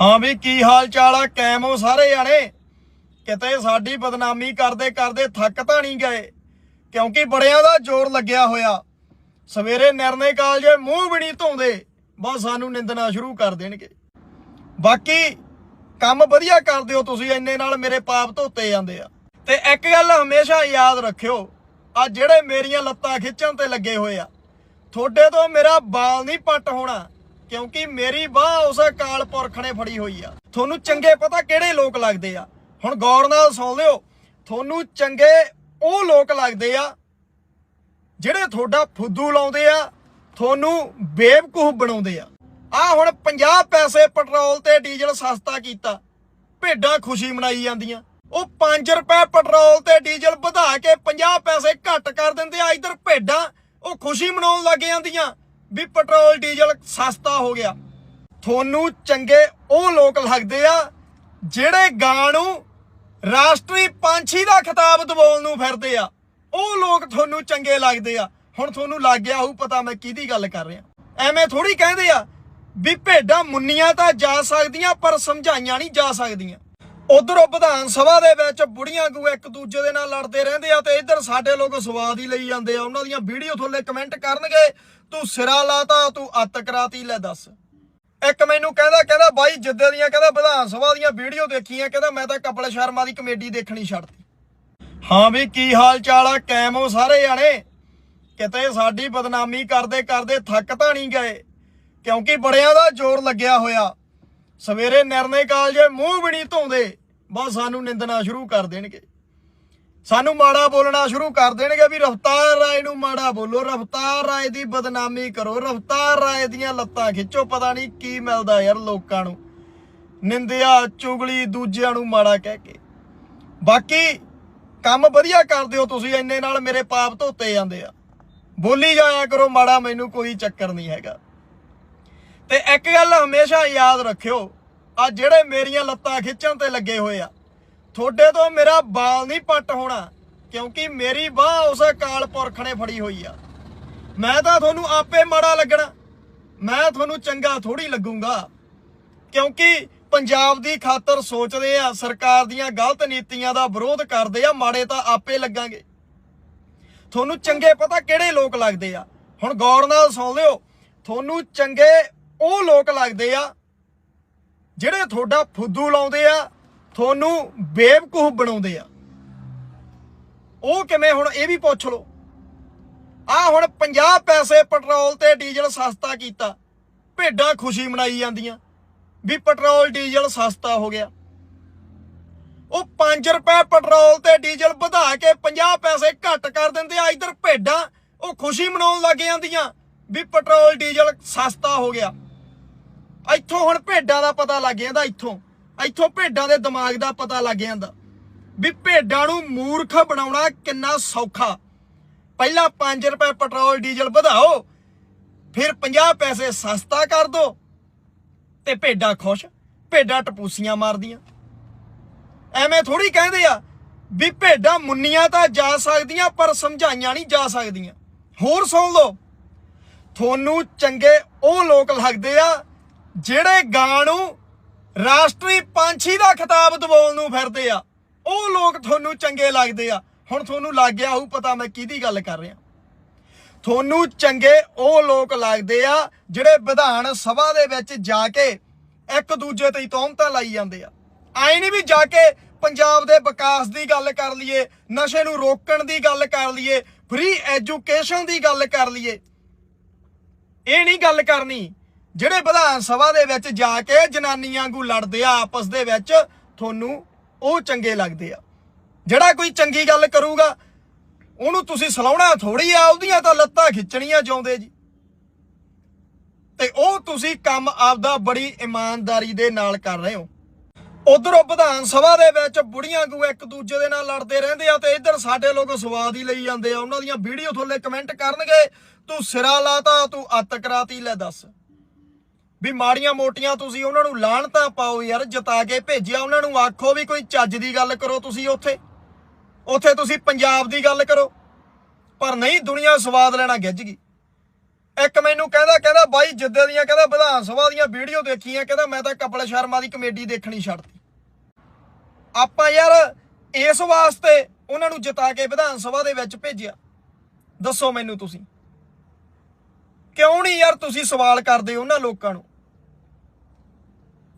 ਹਾਂ ਵੀ ਕੀ ਹਾਲ ਚਾਲ ਆ? ਕੈਮ ਹੋ ਸਾਰੇ ਜਾਣੇ। ਕਿਤੇ ਸਾਡੀ ਬਦਨਾਮੀ ਕਰਦੇ ਕਰਦੇ ਥੱਕ ਤਾਂ ਨਹੀਂ ਗਏ। ਕਿਉਂਕਿ ਬੜਿਆਂ ਦਾ ਜ਼ੋਰ ਲੱਗਿਆ ਹੋਇਆ। ਸਵੇਰੇ ਨਿਰਣੇ ਕਾਲਜੇ ਮੂੰਹ ਵੀ ਨਹੀਂ ਧੋਂਦੇ। ਬਸ ਸਾਨੂੰ ਨਿੰਦਣਾ ਸ਼ੁਰੂ ਕਰ ਦੇਣਗੇ। ਬਾਕੀ ਕੰਮ ਵਧੀਆ ਕਰਦੇ ਹੋ ਤੁਸੀਂ, ਇੰਨੇ ਨਾਲ ਮੇਰੇ ਪਾਪ ਧੋਤੇ ਜਾਂਦੇ ਆ। ਤੇ ਇੱਕ ਗੱਲ ਹਮੇਸ਼ਾ ਯਾਦ ਰੱਖਿਓ, ਆ ਜਿਹੜੇ ਮੇਰੀਆਂ ਲੱਤਾਂ ਖਿੱਚਣ ਤੇ ਲੱਗੇ ਹੋਏ ਆ, ਤੁਹਾਡੇ ਤੋਂ ਮੇਰਾ ਬਾਲ ਨਹੀਂ ਪੱਟ ਹੋਣਾ। ਕਿਉਂਕਿ ਮੇਰੀ ਬਾਹ ਉਸ ਅਕਾਲ ਪੁਰਖ ਨੇ ਫੜੀ ਹੋਈ ਆ। ਤੁਹਾਨੂੰ ਚੰਗੇ ਪਤਾ ਕਿਹੜੇ ਲੋਕ ਲੱਗਦੇ ਆ। ਹੁਣ ਗੌਰ ਨਾਲ ਸੁਣ ਲਿਓ, ਤੁਹਾਨੂੰ ਚੰਗੇ ਉਹ ਲੋਕ ਲੱਗਦੇ ਆ ਜਿਹੜੇ ਤੁਹਾਡਾ ਫੁੱਦੂ ਲਾਉਂਦੇ ਆ, ਤੁਹਾਨੂੰ ਬੇਵਕੂਫ ਬਣਾਉਂਦੇ ਆ। ਆ ਹੁਣ 50 ਪੈਸੇ ਪੈਟਰੋਲ ਤੇ ਡੀਜ਼ਲ ਸਸਤਾ ਕੀਤਾ, ਭੇਡਾਂ ਖੁਸ਼ੀ ਮਨਾਈ ਜਾਂਦੀਆਂ। ਉਹ 5 ਰੁਪਏ ਪੈਟਰੋਲ ਤੇ ਡੀਜ਼ਲ ਵਧਾ ਕੇ 50 ਪੈਸੇ ਘੱਟ ਕਰ ਦਿੰਦੇ ਆ, ਇਧਰ ਭੇਡਾਂ ਉਹ ਖੁਸ਼ੀ ਮਨਾਉਣ ਲੱਗ ਜਾਂਦੀਆਂ। ਵੀ ਪੈਟਰੋਲ, ਡੀਜ਼ਲ ਸਸਤਾ ਹੋ ਗਿਆ। ਤੁਹਾਨੂੰ ਚੰਗੇ ਉਹ ਲੋਕ ਲੱਗਦੇ ਆ ਜਿਹੜੇ ਗਾਂ ਨੂੰ ਰਾਸ਼ਟਰੀ ਪੰਛੀ ਦਾ ਖਿਤਾਬ ਦਿਵਾਉਣ ਨੂੰ ਫਿਰਦੇ ਆ। ਉਹ ਲੋਕ ਤੁਹਾਨੂੰ ਚੰਗੇ ਲੱਗਦੇ ਆ। ਹੁਣ ਤੁਹਾਨੂੰ ਲੱਗ ਗਿਆ ਹੋਊ ਪਤਾ ਮੈਂ ਕਿਹਦੀ ਗੱਲ ਕਰ ਰਿਹਾ। ਐਵੇਂ ਥੋੜੀ ਕਹਿੰਦੇ ਆ ਵੀ ਭੇਡਾਂ ਮੁੰਨੀਆਂ ਤਾਂ ਜਾ ਸਕਦੀਆਂ, ਪਰ ਸਮਝਾਈਆਂ ਨਹੀਂ ਜਾ ਸਕਦੀਆਂ। ਉਧਰੋਂ ਵਿਧਾਨ ਸਭਾ ਦੇ ਵਿੱਚ ਬੁੜੀਆਂ ਕੋ ਇੱਕ ਦੂਜੇ ਦੇ ਨਾਲ ਲੜਦੇ ਰਹਿੰਦੇ ਆ ਤੇ ਇੱਧਰ ਸਾਡੇ ਲੋਕ ਸਵਾਦ ਹੀ ਲਈ ਜਾਂਦੇ ਆ। ਉਹਨਾਂ ਦੀਆਂ ਵੀਡੀਓ ਥੱਲੇ ਕਮੈਂਟ ਕਰਨਗੇ, ਤੂੰ ਸਿਰਾ ਲਾਤਾ, ਤੂੰ ਅੱਤ ਕਰਾਤੀ, ਲੈ ਦੱਸ। ਇੱਕ ਮੈਨੂੰ ਕਹਿੰਦਾ ਕਹਿੰਦਾ, ਬਾਈ, ਜਿੱਦੇ ਦੀਆਂ ਕਹਿੰਦਾ ਵਿਧਾਨ ਸਭਾ ਦੀਆਂ ਵੀਡੀਓ ਦੇਖੀਆਂ, ਕਹਿੰਦਾ ਮੈਂ ਤਾਂ ਕਪਲ ਸ਼ਰਮਾ ਦੀ ਕਮੇਡੀ ਦੇਖਣੀ ਛੱਡਤੀ। ਹਾਂ ਵੀ, ਕੀ ਹਾਲ ਚਾਲ ਆ? ਕੈਮ ਹੋ ਸਾਰੇ ਜਾਣੇ? ਕਿਤੇ ਸਾਡੀ ਬਦਨਾਮੀ ਕਰਦੇ ਕਰਦੇ ਥੱਕ ਤਾਂ ਨਹੀਂ ਗਏ? ਕਿਉਂਕਿ ਬੜਿਆਂ ਦਾ ਜ਼ੋਰ ਲੱਗਿਆ ਹੋਇਆ। ਸਵੇਰੇ ਨਿਰਣੇ ਕਾਲਜੇ ਮੂੰਹ ਵੀ ਨਹੀਂ ਧੋਂਦੇ। ਬਸ ਸਾਨੂੰ ਨਿੰਦਣਾ ਸ਼ੁਰੂ ਕਰ ਦੇਣਗੇ। ਸਾਨੂੰ ਮਾੜਾ ਬੋਲਣਾ ਸ਼ੁਰੂ ਕਰ ਦੇਣਗੇ ਵੀ ਰਫਤਾਰ ਰਾਏ ਨੂੰ ਮਾੜਾ ਬੋਲੋ, ਰਫਤਾਰ ਰਾਏ ਦੀ ਬਦਨਾਮੀ ਕਰੋ, ਰਫਤਾਰ ਰਾਏ ਦੀਆਂ ਲੱਤਾਂ ਖਿੱਚੋ, ਪਤਾ ਨਹੀਂ ਕੀ ਮਿਲਦਾ ਯਾਰ ਲੋਕਾਂ ਨੂੰ। ਨਿੰਦਿਆ ਚੁਗਲੀ ਦੂਜਿਆਂ ਨੂੰ ਮਾੜਾ ਕਹਿ ਕੇ। ਬਾਕੀ ਕੰਮ ਵਧੀਆ ਕਰਦੇ ਹੋ ਤੁਸੀਂ, ਇੰਨੇ ਨਾਲ ਮੇਰੇ ਪਾਪ ਧੋਤੇ ਜਾਂਦੇ ਆ। ਬੋਲੀ ਜਾਇਆ ਕਰੋ, ਮਾੜਾ ਮੈਨੂੰ ਕੋਈ ਚੱਕਰ ਨਹੀਂ ਹੈਗਾ। ਤੇ ਇੱਕ ਗੱਲ ਹਮੇਸ਼ਾ ਯਾਦ ਰੱਖਿਓ ਆ ਜਿਹੜੇ ਮੇਰੀਆਂ ਲੱਤਾਂ ਖਿੱਚਣ ਤੇ ਲੱਗੇ ਹੋਏ ਆ। ਤੁਹਾਡੇ ਤੋਂ ਮੇਰਾ ਬਾਲ ਨਹੀਂ ਪੱਟ ਹੋਣਾ, ਕਿਉਂਕਿ ਮੇਰੀ ਬਾਹ ਉਸ ਅਕਾਲ ਪੁਰਖ ਨੇ ਫੜੀ ਹੋਈ ਆ। ਮੈਂ ਤਾਂ ਤੁਹਾਨੂੰ ਆਪੇ ਮਾੜਾ ਲੱਗਣਾ, ਮੈਂ ਤੁਹਾਨੂੰ ਚੰਗਾ ਥੋੜੀ ਲੱਗੂਗਾ। ਕਿਉਂਕਿ ਪੰਜਾਬ ਦੀ ਖਾਤਰ ਸੋਚਦੇ ਆ, ਸਰਕਾਰ ਦੀਆਂ ਗਲਤ ਨੀਤੀਆਂ ਦਾ ਵਿਰੋਧ ਕਰਦੇ ਆ, ਮਾੜੇ ਤਾਂ ਆਪੇ ਲੱਗਾਂਗੇ। ਤੁਹਾਨੂੰ ਚੰਗੇ ਪਤਾ ਕਿਹੜੇ ਲੋਕ ਲੱਗਦੇ ਆ? ਹੁਣ ਗੌਰ ਨਾਲ ਸੁਣ ਲਿਓ, ਤੁਹਾਨੂੰ ਚੰਗੇ ਉਹ ਲੋਕ ਲੱਗਦੇ ਆ ਜਿਹੜੇ ਤੁਹਾਡਾ ਫੁੱਦੂ ਲਾਉਂਦੇ ਆ, ਤੁਹਾਨੂੰ ਬੇਵਕੂਫ ਬਣਾਉਂਦੇ ਆ। ਉਹ ਕਿਵੇਂ ਹੁਣ ਇਹ ਵੀ ਪੁੱਛ ਲਓ। ਆ ਹੁਣ 50 ਪੈਸੇ ਪੈਟਰੋਲ ਤੇ ਡੀਜ਼ਲ ਸਸਤਾ ਕੀਤਾ। ਭੇਡਾਂ ਖੁਸ਼ੀ ਮਨਾਈ ਜਾਂਦੀਆਂ। ਵੀ ਪੈਟਰੋਲ, ਡੀਜ਼ਲ ਸਸਤਾ ਹੋ ਗਿਆ। ਉਹ 5 ਰੁਪਏ ਪੈਟਰੋਲ ਤੇ ਡੀਜ਼ਲ ਵਧਾ ਕੇ 50 ਪੈਸੇ ਘੱਟ ਕਰ ਦਿੰਦੇ ਆ। ਇਧਰ ਭੇਡਾਂ, ਉਹ ਖੁਸ਼ੀ ਮਨਾਉਣ ਲੱਗ ਜਾਂਦੀਆਂ। ਵੀ ਪੈਟਰੋਲ, ਡੀਜ਼ਲ ਸਸਤਾ ਹੋ ਗਿਆ। ਇੱਥੋਂ ਹੁਣ ਭੇਡਾਂ ਦਾ ਪਤਾ ਲੱਗ ਜਾਂਦਾ ਇੱਥੋਂ। ਇੱਥੋਂ ਭੇਡਾਂ ਦੇ ਦਿਮਾਗ ਦਾ ਪਤਾ ਲੱਗ ਜਾਂਦਾ। ਵੀ ਭੇਡਾਂ ਨੂੰ ਮੂਰਖ ਬਣਾਉਣਾ ਕਿੰਨਾ ਸੌਖਾ। ਪਹਿਲਾਂ 5 ਰੁਪਏ ਪੈਟਰੋਲ, ਡੀਜ਼ਲ ਵਧਾਓ, ਫਿਰ 50 ਪੈਸੇ ਸਸਤਾ ਕਰ ਦੋ, ਤੇ ਭੇਡਾਂ ਖੁਸ਼, ਭੇਡਾਂ ਟਪੂਸੀਆਂ ਮਾਰਦੀਆਂ। ਐਵੇਂ ਥੋੜੀ ਕਹਿੰਦੇ ਆ ਵੀ ਭੇਡਾਂ ਮੁੰਨੀਆਂ ਤਾਂ ਜਾ ਸਕਦੀਆਂ, ਪਰ ਸਮਝਾਈਆਂ ਨਹੀਂ ਜਾ ਸਕਦੀਆਂ। ਹੋਰ ਸੁਣ ਲਓ। ਤੁਹਾਨੂੰ ਚੰਗੇ ਉਹ ਲੋਕ ਲੱਗਦੇ ਆ ਜਿਹੜੇ ਗਾਂ ਨੂੰ ਰਾਸ਼ਟਰੀ ਪੰਛੀ ਦਾ ਖਿਤਾਬ ਦਿਵਾਉਣ ਨੂੰ ਫਿਰਦੇ ਆ, ਉਹ ਲੋਕ ਤੁਹਾਨੂੰ ਚੰਗੇ ਲੱਗਦੇ ਆ। ਹੁਣ ਤੁਹਾਨੂੰ ਲੱਗ ਗਿਆ ਹੋਊ ਪਤਾ ਮੈਂ ਕਿਹਦੀ ਗੱਲ ਕਰ ਰਿਹਾ। ਤੁਹਾਨੂੰ ਚੰਗੇ ਉਹ ਲੋਕ ਲੱਗਦੇ ਆ, ਜਿਹੜੇ ਵਿਧਾਨ ਸਭਾ ਦੇ ਵਿੱਚ ਜਾ ਕੇ ਇੱਕ ਦੂਜੇ ਤੇ ਹੀ ਲਾਈ ਜਾਂਦੇ ਆ। ਆਏ ਨਹੀਂ ਵੀ ਜਾ ਕੇ ਪੰਜਾਬ ਦੇ ਵਿਕਾਸ ਦੀ ਗੱਲ ਕਰ ਲਈਏ, ਨਸ਼ੇ ਨੂੰ ਰੋਕਣ ਦੀ ਗੱਲ ਕਰ ਲਈਏ ਫ੍ਰੀ ਐਜੂਕੇਸ਼ਨ ਦੀ ਗੱਲ ਕਰ ਲਈਏ। ਇਹ ਨਹੀਂ ਗੱਲ ਕਰਨੀ ਜਿਹੜੇ ਵਿਧਾਨ ਸਭਾ ਦੇ ਵਿੱਚ ਜਾ ਕੇ ਜਨਾਨੀਆਂ ਵਾਂਗੂ ਲੜਦੇ ਆ, ਆਪਸ ਦੇ ਵਿੱਚ ਤੁਹਾਨੂੰ ਉਹ ਚੰਗੇ ਲੱਗਦੇ ਆ। ਜਿਹੜਾ ਕੋਈ ਚੰਗੀ ਗੱਲ ਕਰੂਗਾ, ਉਹਨੂੰ ਤੁਸੀਂ ਸਲਾਉਣਾ ਥੋੜੀ ਆ, ਉਹਦੀਆਂ ਤਾਂ ਲੱਤਾਂ ਖਿੱਚਣੀਆਂ ਚਾਹੁੰਦੇ ਜੀ। ਤੇ ਉਹ ਤੁਸੀਂ ਕੰਮ ਆਪਦਾ ਬੜੀ ਇਮਾਨਦਾਰੀ ਦੇ ਨਾਲ ਕਰ ਰਹੇ ਹੋ। ਉਧਰੋਂ ਵਿਧਾਨ ਸਭਾ ਦੇ ਵਿੱਚ ਬੁੜੀਆਂ ਕੋ ਇੱਕ ਦੂਜੇ ਦੇ ਨਾਲ ਲੜਦੇ ਰਹਿੰਦੇ ਆ ਤੇ ਇੱਧਰ ਸਾਡੇ ਲੋਕ ਸਵਾਦ ਹੀ ਲਈ ਜਾਂਦੇ ਆ। ਉਹਨਾਂ ਦੀਆਂ ਵੀਡੀਓ ਥੱਲੇ ਕਮੈਂਟ ਕਰਨਗੇ, ਤੂੰ ਸਿਰਾ ਲਾਤਾ, ਤੂੰ ਅੱਤ ਕਰਾਤੀ, ਲੈ ਦੱਸ। ਵੀ ਮਾੜੀਆਂ ਮੋਟੀਆਂ ਤੁਸੀਂ ਉਹਨਾਂ ਨੂੰ ਲਾਹਣਤਾਂ ਪਾਓ ਯਾਰ, ਜਤਾ ਕੇ ਭੇਜਿਆ ਉਹਨਾਂ ਨੂੰ, ਆਖੋ ਵੀ ਕੋਈ ਚੱਜ ਦੀ ਗੱਲ ਕਰੋ ਤੁਸੀਂ ਉੱਥੇ। ਉੱਥੇ ਤੁਸੀਂ ਪੰਜਾਬ ਦੀ ਗੱਲ ਕਰੋ। ਪਰ ਨਹੀਂ, ਦੁਨੀਆ ਸਵਾਦ ਲੈਣਾ ਗਿੱਜ ਗਈ। ਇੱਕ ਮੈਨੂੰ ਕਹਿੰਦਾ ਕਹਿੰਦਾ ਬਾਈ ਜਿੱਦੇ ਦੀਆਂ, ਕਹਿੰਦਾ ਵਿਧਾਨ ਸਭਾ ਦੀਆਂ ਵੀਡੀਓ ਦੇਖੀਆਂ, ਕਹਿੰਦਾ ਮੈਂ ਤਾਂ ਕਪਲ ਸ਼ਰਮਾ ਦੀ ਕਮੇਡੀ ਦੇਖਣੀ ਛੱਡਤੀ ਆਪਾਂ ਯਾਰ ਇਸ ਵਾਸਤੇ ਉਹਨਾਂ ਨੂੰ ਜਿਤਾ ਕੇ ਵਿਧਾਨ ਸਭਾ ਦੇ ਵਿੱਚ ਭੇਜਿਆ। ਦੱਸੋ ਮੈਨੂੰ ਤੁਸੀਂ। ਕਿਉਂ ਨਹੀਂ ਯਾਰ ਤੁਸੀਂ ਸਵਾਲ ਕਰਦੇ ਹੋ ਉਹਨਾਂ ਲੋਕਾਂ ਨੂੰ?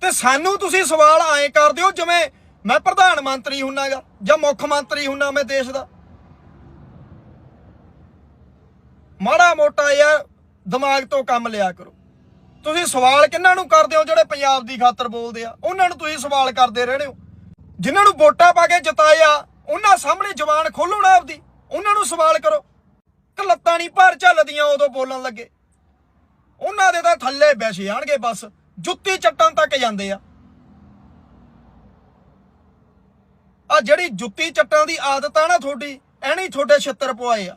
ਤੇ ਸਾਨੂੰ ਤੁਸੀਂ ਸਵਾਲ ਆਏ ਕਰਦੇ ਹੋ ਜਿਵੇਂ ਮੈਂ ਪ੍ਰਧਾਨ ਮੰਤਰੀ ਹੁੰਨਾਗਾ ਜਾਂ ਮੁੱਖ ਮੰਤਰੀ ਹੁੰਨਾ ਮੈਂ ਦੇਸ਼ ਦਾ। ਮਾੜਾ ਮੋਟਾ ਯਾਰ ਦਿਮਾਗ ਤੋਂ ਕੰਮ ਲਿਆ ਕਰੋ। ਤੁਸੀਂ ਸਵਾਲ ਕਿੰਨਾਂ ਨੂੰ ਕਰਦੇ ਹੋ ਜਿਹੜੇ ਪੰਜਾਬ ਦੀ ਖਾਤਰ ਬੋਲਦੇ ਆ? ਉਹਨਾਂ ਨੂੰ ਤੁਸੀਂ ਸਵਾਲ ਕਰਦੇ ਰਹਿੰਦੇ ਹੋ। ਜਿਨ੍ਹਾਂ ਨੂੰ ਵੋਟਾਂ ਪਾ ਕੇ ਜਿਤਾਇਆ ਉਹਨਾਂ ਸਾਹਮਣੇ ਜ਼ਬਾਨ ਖੋਲੋ ਨਾ ਆਪਦੀ। ਉਹਨਾਂ ਨੂੰ ਸਵਾਲ ਕਰੋ। ਕਿ ਲੱਤਾਂ ਨਹੀਂ ਭਰ ਝੱਲਦੀਆਂ ਉਦੋਂ ਬੋਲਣ ਲੱਗੇ। ਉਹਨਾਂ ਦੇ ਤਾਂ ਥੱਲੇ ਬੈਸੇ ਆਣਗੇ ਬਸ। ਜੁੱਤੀ ਚੱਟਣ ਤੱਕ ਜਾਂਦੇ ਆ। ਆ ਜਿਹੜੀ ਜੁੱਤੀ ਚੱਟਣ ਦੀ ਆਦਤ ਆ ਨਾ ਤੁਹਾਡੀ ਐਣੀ ਤੁਹਾਡੇ ਛਿੱਤਰ ਪਵਾਏ ਆ।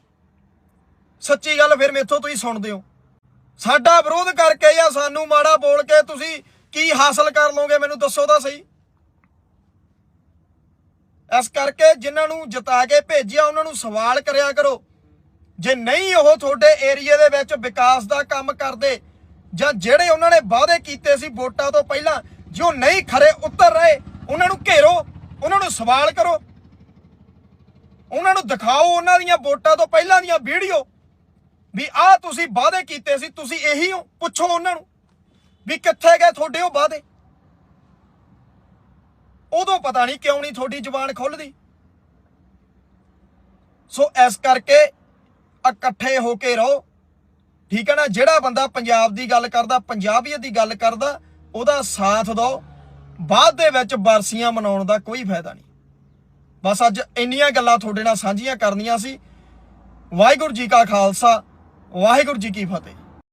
ਸੱਚੀ ਗੱਲ ਫਿਰ ਮੇਥੋਂ ਤੁਸੀਂ ਸੁਣਦੇ ਹੋ। ਸਾਡਾ ਵਿਰੋਧ ਕਰਕੇ ਜਾਂ ਸਾਨੂੰ ਮਾੜਾ ਬੋਲ ਕੇ ਤੁਸੀਂ ਕੀ ਹਾਸਲ ਕਰ ਲਓਗੇ, ਮੈਨੂੰ ਦੱਸੋ ਤਾਂ ਸਹੀ। ਇਸ ਕਰਕੇ ਜਿਨ੍ਹਾਂ ਨੂੰ ਜਿਤਾ ਕੇ ਭੇਜਿਆ, ਉਹਨਾਂ ਨੂੰ ਸਵਾਲ ਕਰਿਆ ਕਰੋ। ਜੇ ਨਹੀਂ ਉਹ ਤੁਹਾਡੇ ਏਰੀਆ ਦੇ ਵਿੱਚ ਵਿਕਾਸ ਦਾ ਕੰਮ ਕਰਦੇ ਜਾਂ ਜਿਹੜੇ ਉਹਨਾਂ ਨੇ ਵਾਅਦੇ ਕੀਤੇ ਸੀ ਵੋਟਾਂ ਤੋਂ ਪਹਿਲਾਂ, ਜੋ ਨਹੀਂ ਖਰੇ ਉਤਰ ਰਹੇ, ਉਹਨਾਂ ਨੂੰ ਘੇਰੋ, ਉਹਨਾਂ ਨੂੰ ਸਵਾਲ ਕਰੋ। ਉਹਨਾਂ ਨੂੰ ਦਿਖਾਓ ਉਹਨਾਂ ਦੀਆਂ ਵੋਟਾਂ ਤੋਂ ਪਹਿਲਾਂ ਦੀਆਂ ਵੀਡੀਓ ਵੀ ਆਹ ਤੁਸੀਂ ਵਾਅਦੇ ਕੀਤੇ ਸੀ, ਤੁਸੀਂ ਇਹੀ ਹੋ, ਪੁੱਛੋ ਉਹਨਾਂ ਨੂੰ ਵੀ ਕਿੱਥੇ ਗਏ ਤੁਹਾਡੇ ਉਹ ਵਾਅਦੇ। ਉਦੋਂ ਪਤਾ ਨਹੀਂ ਕਿਉਂ ਨਹੀਂ ਤੁਹਾਡੀ ਜ਼ੁਬਾਨ ਖੁੱਲਦੀ। ਸੋ ਇਸ ਕਰਕੇ ਇਕੱਠੇ ਹੋ ਕੇ ਰਹੋ। ਠੀਕ ਹੈ ਨਾ? ਜਿਹੜਾ ਬੰਦਾ ਪੰਜਾਬ ਦੀ ਗੱਲ ਕਰਦਾ, ਪੰਜਾਬੀਅਤ ਦੀ ਗੱਲ ਕਰਦਾ, ਉਹਦਾ ਸਾਥ ਦਿਓ। ਬਾਅਦ ਦੇ ਵਿੱਚ ਬਰਸੀਆਂ ਮਨਾਉਣ ਦਾ ਕੋਈ ਫਾਇਦਾ ਨਹੀਂ। ਬਸ ਅੱਜ ਇੰਨੀਆਂ ਗੱਲਾਂ ਤੁਹਾਡੇ ਨਾਲ ਸਾਂਝੀਆਂ ਕਰਨੀਆਂ ਸੀ। ਵਾਹਿਗੁਰੂ ਜੀ ਕਾ ਖਾਲਸਾ, ਵਾਹਿਗੁਰੂ ਜੀ ਕੀ ਫਤਿਹ।